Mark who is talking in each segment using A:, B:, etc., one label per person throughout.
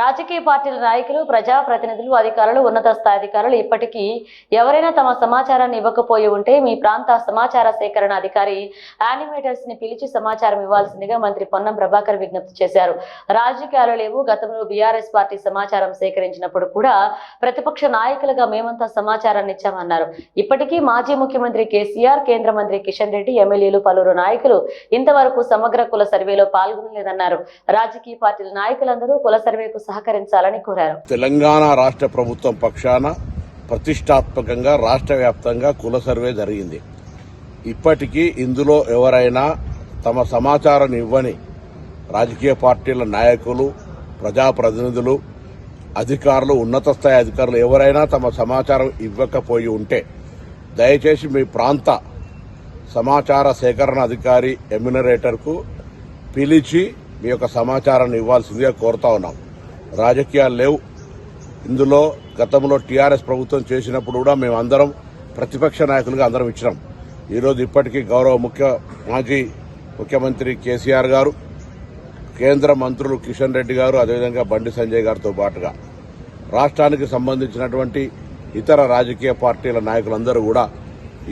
A: రాజకీయ పార్టీల నాయకులు ప్రజాప్రతినిధులు అధికారులు ఉన్నత స్థాయి అధికారులు ఇప్పటికీ ఎవరైనా తమ సమాచారాన్ని ఇవ్వకపోయి ఉంటే మీ ప్రాంత సమాచార సేకరణ అధికారి యానిమేటర్స్ని పిలిచి సమాచారం ఇవ్వాల్సిందిగా మంత్రి పొన్నం ప్రభాకర్ విజ్ఞప్తి చేశారు. రాజకీయాలు లేవు. గతంలో బీఆర్ఎస్ పార్టీ సమాచారం సేకరించినప్పుడు కూడా ప్రతిపక్ష నాయకులుగా మేమంతా సమాచారాన్ని ఇచ్చామన్నారు. ఇప్పటికీ మాజీ ముఖ్యమంత్రి కేసీఆర్ కేంద్ర మంత్రి కిషన్ రెడ్డి ఎమ్మెల్యేలు పలువురు నాయకులు ఇంతవరకు సమగ్ర కుల సర్వేలో పాల్గొనలేదన్నారు. రాజకీయ పార్టీల నాయకులందరూ కుల సర్వేకు సహకరించాలని కోరారు.
B: తెలంగాణ రాష్ట్ర ప్రభుత్వం పక్షాన ప్రతిష్టాత్మకంగా రాష్ట్ర వ్యాప్తంగా కుల సర్వే జరిగింది. ఇప్పటికీ ఇందులో ఎవరైనా తమ సమాచారం ఇవ్వని రాజకీయ పార్టీల నాయకులు ప్రజాప్రతినిధులు అధికారులు ఉన్నత స్థాయి అధికారులు ఎవరైనా తమ సమాచారం ఇవ్వకపోయి ఉంటే దయచేసి మీ ప్రాంత సమాచార సేకరణ అధికారి ఎమ్యునరేటర్కు పిలిచి మీ యొక్క సమాచారాన్ని ఇవ్వాల్సిందిగా కోరుతా ఉన్నాం. రాజకీయాలు లేవు. ఇందులో గతంలో టీఆర్ఎస్ ప్రభుత్వం చేసినప్పుడు కూడా మేము అందరం ప్రతిపక్ష నాయకులుగా అందరం ఇచ్చినాం. ఈరోజు ఇప్పటికీ గౌరవ ముఖ్య మాజీ ముఖ్యమంత్రి కేసీఆర్ గారు కేంద్ర మంత్రులు కిషన్ రెడ్డి గారు అదేవిధంగా బండి సంజయ్ గారితో పాటుగా రాష్ట్రానికి సంబంధించినటువంటి ఇతర రాజకీయ పార్టీల నాయకులందరూ కూడా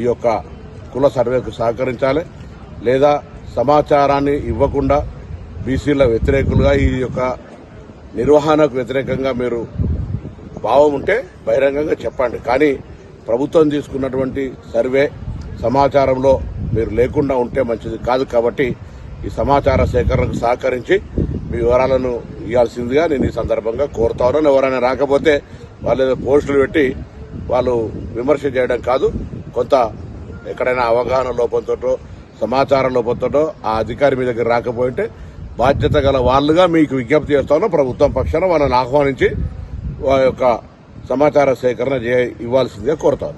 B: ఈ యొక్క కుల సర్వేకు సహకరించాలి. లేదా సమాచారాన్ని ఇవ్వకుండా బీసీల వ్యతిరేకులుగా ఈ యొక్క నిర్వహణకు వ్యతిరేకంగా మీరు భావం ఉంటే బహిరంగంగా చెప్పండి. కానీ ప్రభుత్వం తీసుకున్నటువంటి సర్వే సమాచారంలో మీరు లేకుండా ఉంటే మంచిది కాదు కాబట్టి ఈ సమాచార సేకరణకు సహకరించి మీ వివరాలను ఇవ్వాల్సిందిగా నేను ఈ సందర్భంగా కోరుతా ఉన్నాను. ఎవరైనా రాకపోతే వాళ్ళు ఏదో పోస్టులు పెట్టి వాళ్ళు విమర్శ చేయడం కాదు. కొంత ఎక్కడైనా అవగాహన లోపంతో సమాచార లోపంతో ఆ అధికారి మీ దగ్గర రాకపోయింటే బాధ్యత గల వాళ్ళుగా మీకు విజ్ఞప్తి చేస్తాను. ప్రభుత్వం పక్షాన వాళ్ళని ఆహ్వానించి వారి యొక్క సమాచార సేకరణ ఇవ్వాల్సిందిగా కోరుతాను.